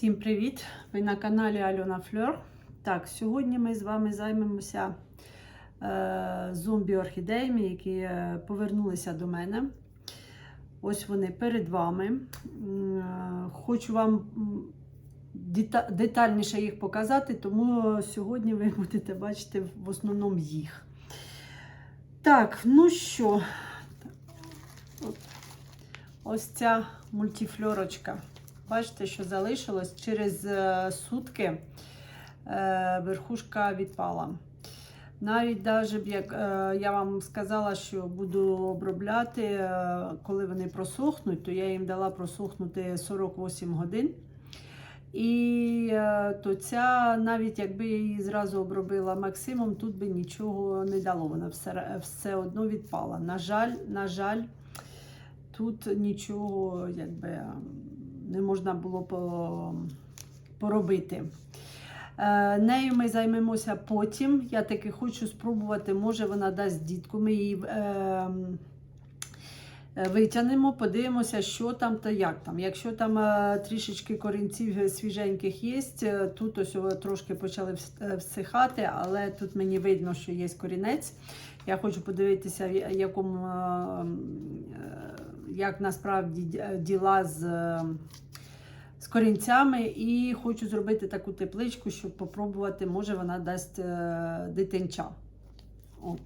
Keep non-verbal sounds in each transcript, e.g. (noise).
Всім привіт! Ви на каналі Альона Фльор. Так, сьогодні ми з вами займемося е, зомбі-орхідеями, які е, повернулися до мене. Ось вони перед вами. Е, Хочу вам дета- детальніше їх показати, тому сьогодні ви будете бачити в основному їх. Так, ну що, ось ця мультифльорочка. Бачите, що залишилось через е, сутки е, верхушка відпала. Навіть б як е, я вам сказала, що буду обробляти, коли вони просохнуть, то я їм дала просохнути 48 годин. І то ця, навіть якби я її зразу обробила максимум, тут би нічого не дало. Вона все, все одно відпала. На жаль, на жаль, тут нічого якби не можна було поробити. Е, нею ми займемося потім. Я таки хочу спробувати, може вона дасть дітку. Ми її е, е, витягнемо, подивимося, що там та як там. Якщо там е, трішечки корінців свіженьких є, е, тут ось трошки почали е, всихати, але тут мені видно, що є корінець. Я хочу подивитися, якому, е, е, як насправді діла з, е, з корінцями, і хочу зробити таку тепличку, щоб попробувати, може вона дасть е, дитинча. От.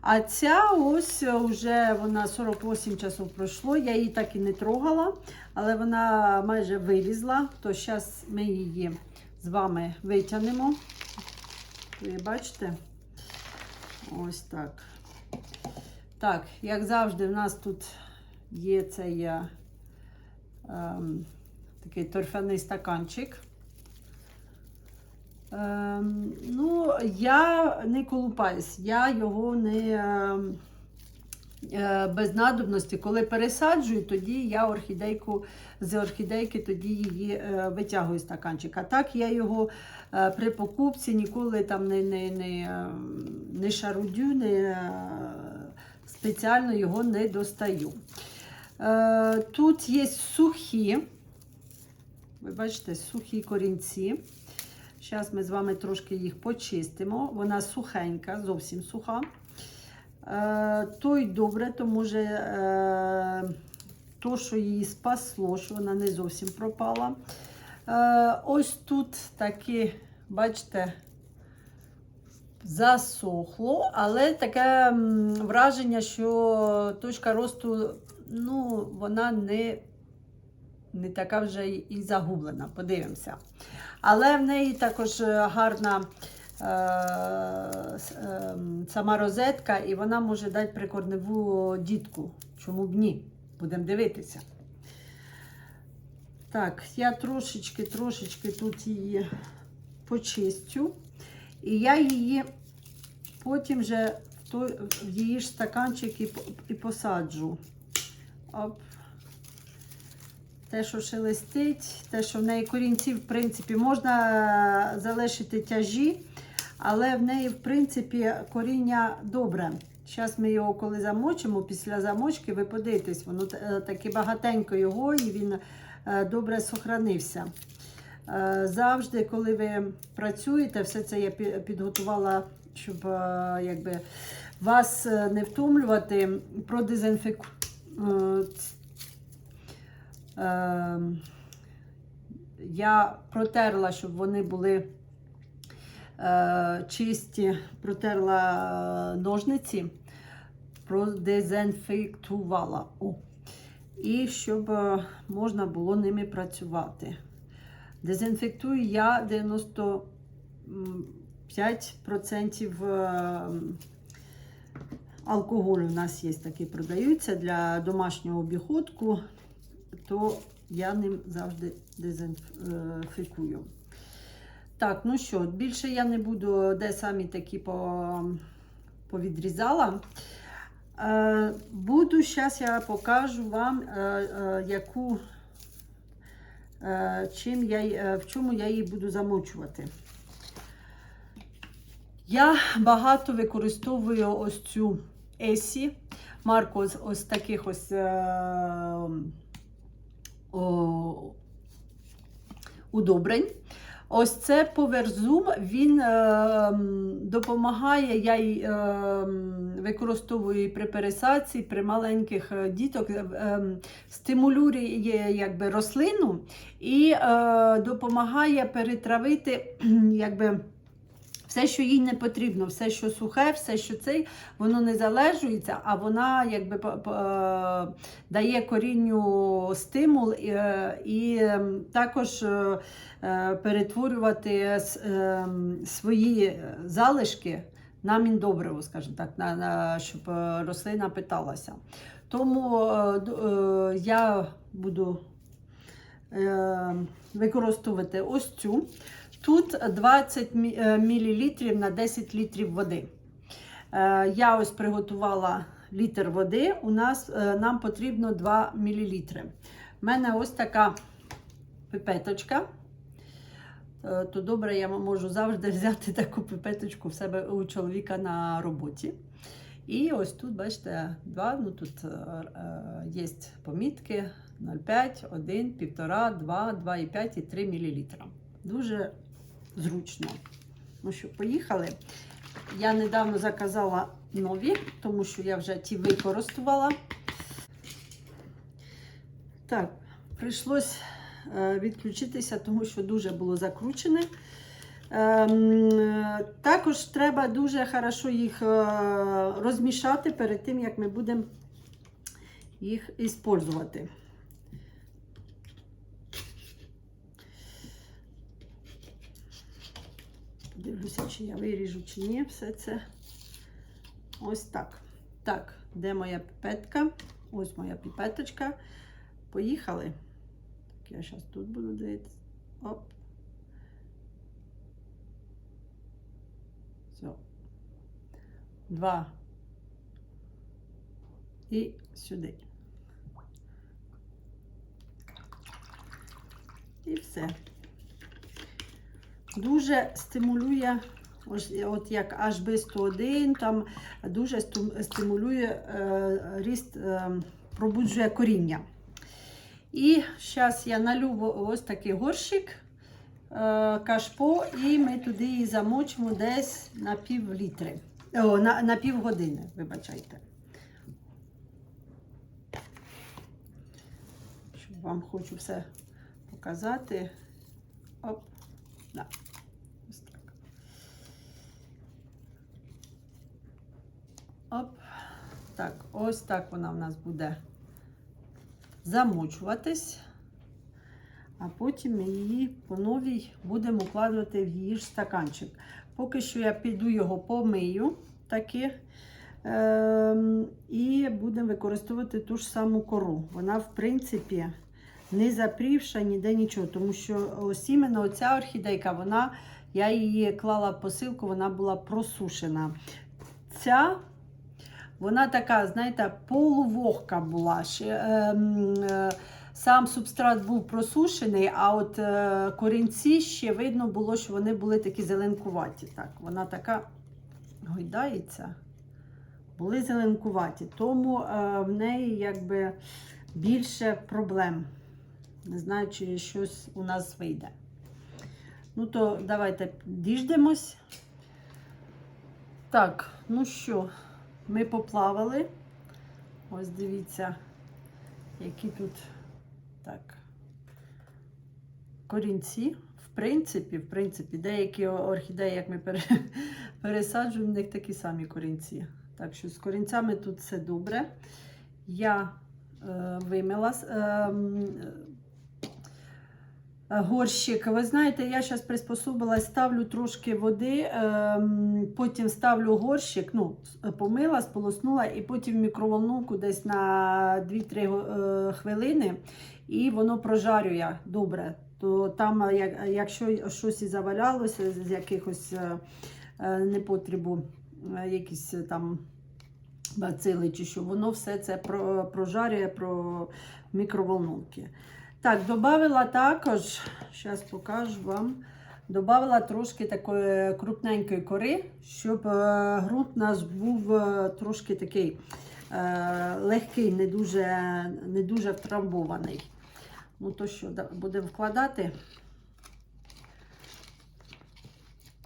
А ця ось вже вона 48 часов пройшло, я її так і не трогала, але вона майже вилізла, то зараз ми її з вами витягнемо. Ви бачите? Ось так. Так, як завжди, в нас тут є цей е, ем, такий торфяний стаканчик. Ем, ну, я не колупаюсь, я його не ем, е, без надобності. Коли пересаджую, тоді я орхідейку з орхідейки тоді її е, витягую з стаканчика. Так я його е, при покупці ніколи там не, не, не, е, не шарудю, не, спеціально його не достаю. Тут є сухі, ви бачите, сухі корінці. Зараз ми з вами трошки їх почистимо. Вона сухенька, зовсім суха. Е, то й добре, тому що е, то, що її спасло, що вона не зовсім пропала. Е, ось тут такі, бачите, засохло, але таке враження, що точка росту, ну, вона не, не така вже і загублена. Подивимося. Але в неї також е, гарна е, е, сама розетка, і вона може дати прикорневу дітку. Чому б ні? Будемо дивитися. Так, я трошечки, трошечки тут її почистю. І я її потім вже в, той, в її ж стаканчик і, і посаджу. Оп. Те, що шелестить, те, що в неї корінці, в принципі, можна залишити тяжі, але в неї, в принципі, коріння добре. Зараз ми його коли замочимо, після замочки, ви подивитесь, воно е, таки багатенько його і він е, добре сохранився. Е, Завжди, коли ви працюєте, все це я підготувала, щоб якби, вас не втомлювати, продезінфеку... е, е, Я протерла, щоб вони були е, чисті, протерла ножниці, продезінфектувала. О. І щоб е, можна було ними працювати. Дезінфектую я 95% е, алкоголю у нас є такий продаються для домашнього обіходку, то я ним завжди дезінфікую. Так, ну що, більше я не буду, де самі такі по, повідрізала. Е, буду, зараз я покажу вам, е, е, яку, чим я, в чому я її буду замочувати. Я багато використовую ось цю Есі, марку ось, таких ось удобрень. Ось це поверзум, він е, допомагає, я й е, використовую при пересадці, при маленьких е, діток, е, ем, стимулює якби, рослину і е, допомагає перетравити (clears throat) якби, все, що їй не потрібно, все, що сухе, все, що цей, воно не залежується, а вона якби е, дає корінню стимул і, е, і ем, також е, перетворювати ем, свої залишки на міндобриво, скажімо так, на, на, щоб рослина питалася. Тому я буду е, використовувати ось цю. Тут 20 мл на 10 літрів води. Е, Я ось приготувала літр води. У нас е, нам потрібно 2 мл. У мене ось така пипеточка. Е, То добре, я можу завжди взяти таку пипеточку в себе у чоловіка на роботі. І ось тут, бачите, два, ну тут е, е, є помітки 0,5, 1, 1,5, 2, 2,5 і 3 мл. Дуже зручно. Ну що, поїхали. Я недавно заказала нові, тому що я вже ті використовувала. Так, прийшлось е, відключитися, тому що дуже було закручене. Ем, також треба дуже хорошо їх е, розмішати перед тим, як ми будемо їх використовувати. Дивлюся, чи я виріжу, чи ні, все це ось так. Так, де моя піпетка? Ось моя піпеточка. Поїхали. Так, я зараз тут буду дивитися. Оп. Все. Два. І сюди. І все. Дуже стимулює, от як HB101, там дуже стимулює е, ріст, е, пробуджує коріння. І зараз я налю ось такий горщик е, кашпо, і ми туди її замочимо десь на пів літри. О, на, на пів години, вибачайте. Щоб вам хочу все показати. Оп. Да. Ось так. Оп. Так, ось так вона в нас буде замочуватись. А потім ми її по новій будемо вкладувати в її ж стаканчик. Поки що я піду його помию таки. Ем, і будемо використовувати ту ж саму кору. Вона, в принципі, не запрівша ніде нічого, тому що ось іменно оця орхідейка, вона, я її клала посилку, вона була просушена. Ця, вона така, знаєте, полувогка була. Ем, е, сам субстрат був просушений, а от е, корінці ще видно було, що вони були такі зеленкуваті. Так, вона така гойдається. Були зеленкуваті, тому е, в неї якби більше проблем. Не знаю, чи щось у нас вийде. Ну, то давайте діждемось. Так, ну що, ми поплавали. Ось дивіться, які тут так. Корінці. В принципі, в принципі, деякі орхідеї, як ми (laughs) пересаджуємо, в них такі самі корінці. Так що з корінцями тут все добре. Я е, вимила е, горщик. Ви знаєте, я зараз приспособилась, ставлю трошки води, е, потім ставлю горщик, ну, помила, сполоснула, і потім в мікроволновку десь на 2-3 е, хвилини, і воно прожарює добре. То там, е, якщо щось і завалялося з якихось е, е, непотребу, е, якісь е, там бацили чи що, воно все це про- прожарює про мікроволновки. Так, додала також, зараз покажу вам. Добавила трошки такої крупненької кори, щоб е, ґрунт у нас був е, трошки такий е, легкий, не дуже, не дуже втрамбований. Ну то що, будемо вкладати.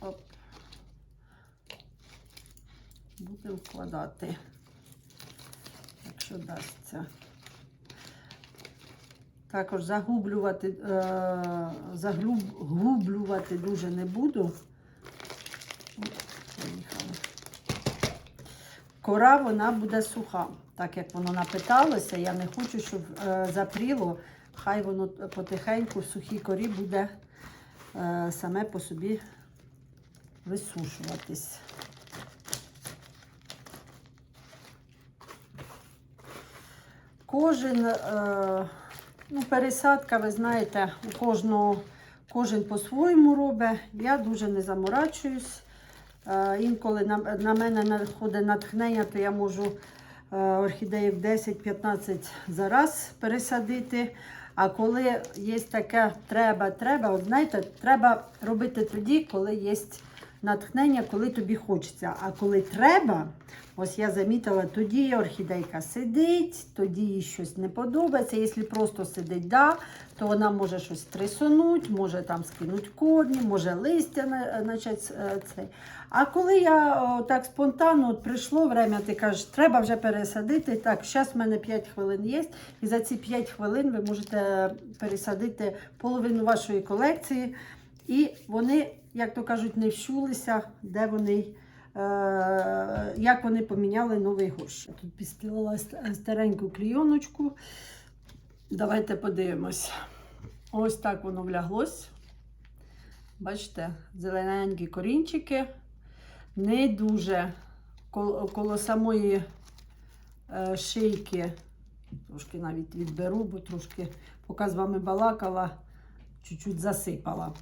Оп. Будемо вкладати, якщо дасться. Також загублювати, е, заглублювати дуже не буду. Кора вона буде суха. Так як воно напиталося, я не хочу, щоб е, запріло. Хай воно потихеньку в сухій корі буде е, саме по собі висушуватись. Кожен, е, ну, пересадка, ви знаєте, у кожного, кожен по-своєму робить. Я дуже не заморачуюсь. Е, інколи на, на мене находить натхнення, то я можу е, орхідеїв 10-15 за раз пересадити. А коли є таке треба, треба, знаєте, треба робити тоді, коли є натхнення, коли тобі хочеться. А коли треба, ось я замітила, тоді орхідейка сидить, тоді їй щось не подобається. Якщо просто сидить, да, то вона може щось трясунуть, може там скинуть корні, може листя почати е, цей. А коли я о, так спонтанно от прийшло время, ти кажеш, треба вже пересадити. Так, зараз в мене 5 хвилин є, і за ці 5 хвилин ви можете пересадити половину вашої колекції. І вони, як то кажуть, не вщулися, де вони, е, як вони поміняли новий горщ. Я Тут підстелила стареньку клійоночку. Давайте подивимось. Ось так воно вляглось. Бачите, зелененькі корінчики. Не дуже коло, коло самої е, шийки. Трошки навіть відберу, бо трошки, поки з вами балакала, чуть-чуть засипала.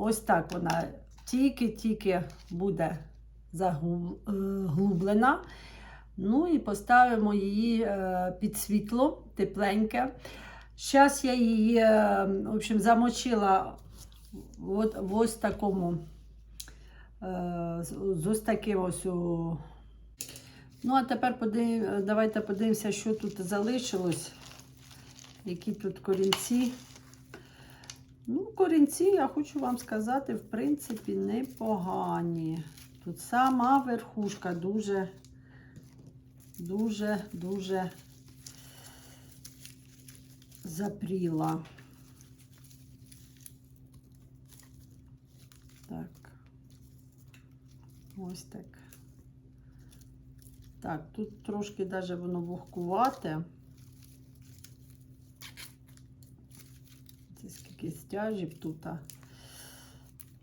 Ось так вона тільки-тільки буде заглублена. Ну і поставимо її е, під світло, тепленьке. Зараз я її е, в общем, замочила от, в ось такому. е, З ось таким ось. Ну, а тепер подив... давайте подивимося, що тут залишилось. Які тут корінці. Ну, корінці, я хочу вам сказати, в принципі, непогані. Тут сама верхушка дуже, дуже, дуже запріла. Так. Ось так. Так, тут трошки даже воно вогкувате. Скільки стяжів тут.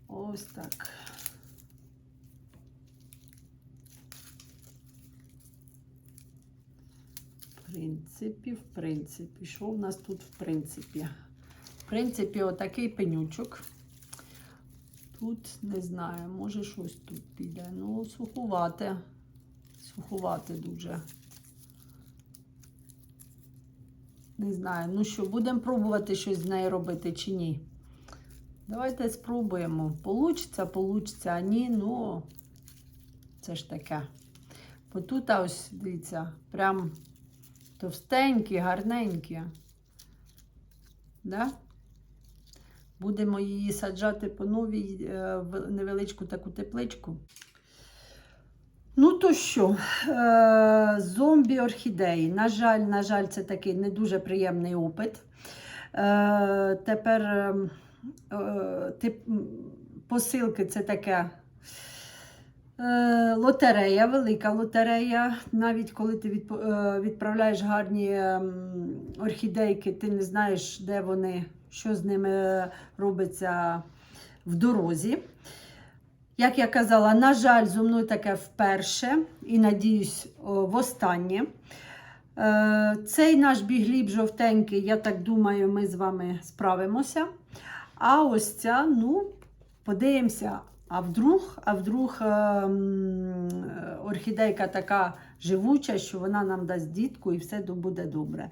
Ось так. В принципі, в принципі, що в нас тут в принципі? В принципі, отакий пенючок. Тут не знаю, може щось тут піде. Ну, сухувате. Сухувате дуже. Не знаю. Ну що, будемо пробувати щось з нею робити чи ні? Давайте спробуємо. Получиться, получиться, а ні, ну це ж таке. Бо тут ось, дивіться, прям товстенькі, гарненькі. Да? Будемо її саджати по новій е, невеличку таку тепличку. Ну то що, е, зомбі орхідеї. На жаль, на жаль, це такий не дуже приємний опит. Е, тепер е, е, тип, посилки це таке. Лотерея, велика лотерея. Навіть коли ти відправляєш гарні ем, орхідейки, ти не знаєш, де вони, що з ними робиться в дорозі. Як я казала, на жаль, зо мною таке вперше і надіюсь, о, востаннє. Е, Цей наш бігліб жовтенький, я так думаю, ми з вами справимося. А ось ця, ну, подивимося. А вдруг, а вдруг ем, орхідейка така живуча, що вона нам дасть дітку і все буде добре.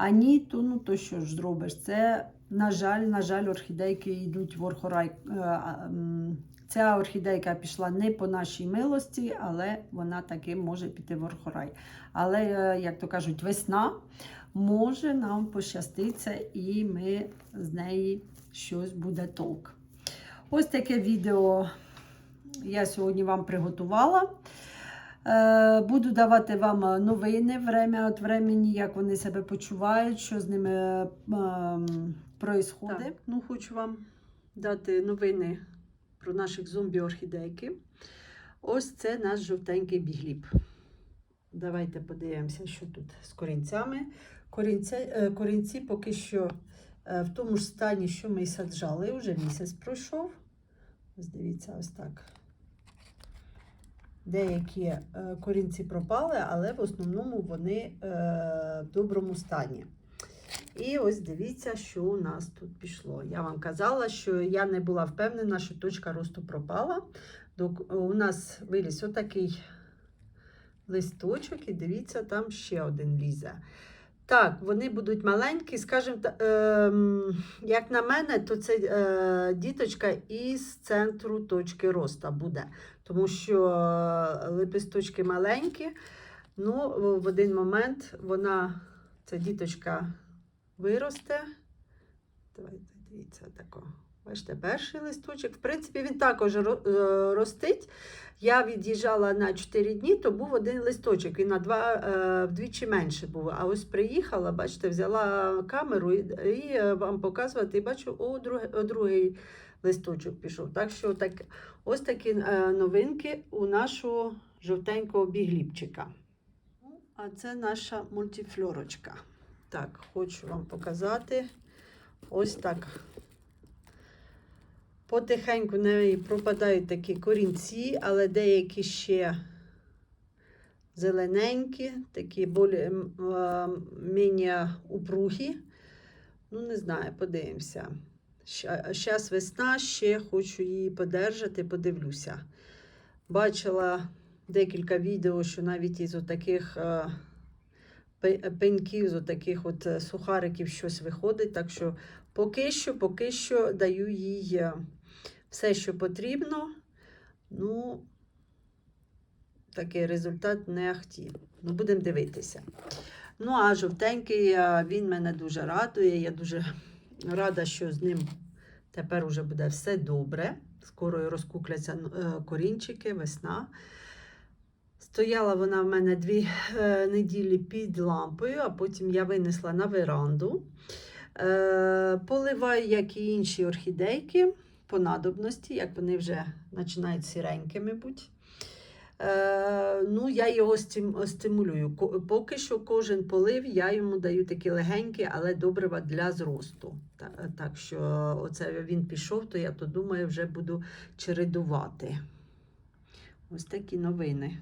А ні, то ну то що ж зробиш? Це, на жаль, на жаль, орхідейки йдуть в орхорай. Е, Ця орхідейка пішла не по нашій милості, але вона таки може піти в орхорай. Але, е, як то кажуть, весна може нам пощаститься, і ми з неї щось буде толк. Ось таке відео я сьогодні вам приготувала. Е, Буду давати вам новини время від времени, як вони себе почувають, що з ними е, происходить. Так. Ну, хочу вам дати новини про наших зомбі-орхідейки. Ось це наш жовтенький бігліб. Давайте подивимося, що тут з корінцями. Корінця, е, корінці поки що е, в тому ж стані, що ми саджали, вже місяць пройшов. Ось дивіться, ось так. Деякі е, корінці пропали, але в основному вони е, в доброму стані. І ось дивіться, що у нас тут пішло. Я вам казала, що я не була впевнена, що точка росту пропала. У нас виліз отакий листочок, і дивіться, там ще один лізе. Так, вони будуть маленькі, скажімо, ем, як на мене, то це е, діточка із центру точки роста буде. Тому що е, лепесточки маленькі. Ну, в один момент вона, ця діточка виросте. Давайте дивіться тако. Бачите, перший листочок. В принципі, він також е, ростить. Я від'їжджала на 4 дні, то був один листочок, і на два е, вдвічі менше було. А ось приїхала, бачите, взяла камеру і, і е, вам показувати, і бачу, о, другий, о, другий листочок пішов. Так що так, ось такі новинки у нашого жовтенького бігліпчика. Ну, А це наша мультифлорочка. Так, хочу вам показати. Ось так. Потихеньку в пропадають такі корінці, але деякі ще зелененькі, такі більш менш упругі. Ну, не знаю, подивимося. Зараз весна, ще хочу її подержати, подивлюся. Бачила декілька відео, що навіть із отаких пеньків, з отаких от е, сухариків щось виходить. Так що поки що, поки що даю їй е, все, що потрібно. Ну, такий результат не ахті. Ну, будемо дивитися. Ну, а жовтенький, е, він мене дуже радує. Я дуже рада, що з ним тепер уже буде все добре. Скоро розкукляться е, корінчики, весна. Стояла вона в мене дві е, неділі під лампою, а потім я винесла на веранду. Поливаю, як і інші орхідейки, по надобності, як вони вже починають сіренькими бути. Е, ну, я його стимулюю. Поки що кожен полив я йому даю такі легенькі, але добрива для зросту. Так, Так що оце він пішов, то я то думаю, вже буду чередувати. Ось такі новини.